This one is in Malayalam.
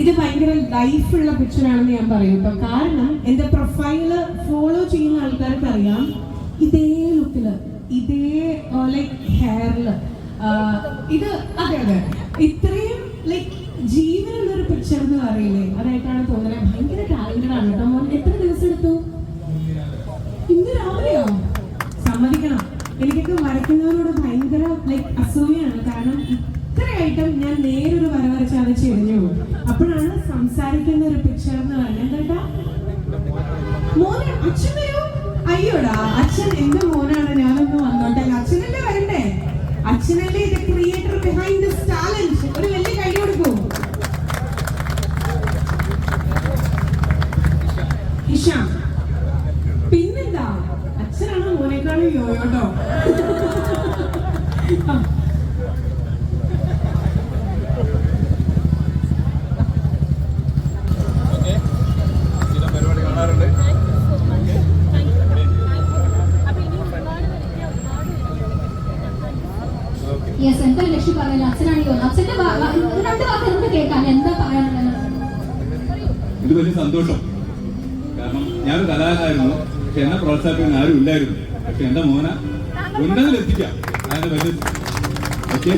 ഇത് ഭയങ്കര ലൈഫുള്ള പിക്ചറാണെന്ന് ഞാൻ പറയും കേട്ടോ കാരണം എന്റെ പ്രൊഫൈൽ ഫോളോ ചെയ്യുന്ന ആൾക്കാർക്ക് അറിയാം ഇതേ ലുക്കിൽ ഇതേ ലൈക്ക് ഹെയറിൽ ഇത് അതെ അതെ. ഇത്രയും ലൈക് ജീവനുള്ള ഒരു പിക്ചർ എന്ന് പറയില്ലേ? അതായിട്ടാണ് തോന്നുന്നത് ഭയങ്കര ടാലന്റഡ് ആണ് കേട്ടോ മോൻ എത്ര ദിവസം എടുത്തു? ഇന്ന് രാവിലെയോ? സമ്മതിക്കണം. എനിക്കൊക്കെ വരയ്ക്കുന്നവരോട് ഭയങ്കര ലൈക് അസൂയാണ് കാരണം ഇത്രയായിട്ടും ഞാൻ നേരൊരു വര വരച്ചാണ് ചെറിഞ്ഞു അപ്പോഴാണ് സംസാരിക്കുന്ന ഒരു പിക്ചർ എന്ന് പറയുന്നത്. കേട്ടാ മോനെ അച്ഛൻ വരൂ. അയ്യോടാ അച്ഛൻ എന്ത് മോനാണ്. ഞാനൊന്ന് വന്നോട്ടെ. അച്ഛനല്ലേ വരണ്ടേ? അച്ഛനല്ലേ ഇത് ക്രിയേറ്റർ ബിഹൈൻഡ് ദിസ് ടാലന്റ് ഒരു വലിയ കൈ കൊടുക്കൂ. ഹിഷാം പിന്നെന്താ? അച്ഛനാണ് മോനേക്കാളും യോയോട്ടോ. യെസ് എന്താ ലക്ഷ്യം പറയാൻ അച്ഛനാണെങ്കിൽ അച്ഛന്റെ രണ്ട് വാക്ക് നമുക്ക് കേൾക്കാം. എന്താ പറയാനുള്ളത്? ഇത് വലിയ സന്തോഷം. കാരണം ഞാനൊരു കലാകാരനായിരുന്നു. പക്ഷെ എന്നെ പ്രോത്സാഹിപ്പിക്കാൻ ആരും ഇല്ലായിരുന്നു. പക്ഷെ എന്റെ മോന ഉന്നതിലെത്തിക്കാം അതിന്റെ വലിയ ഓക്കെ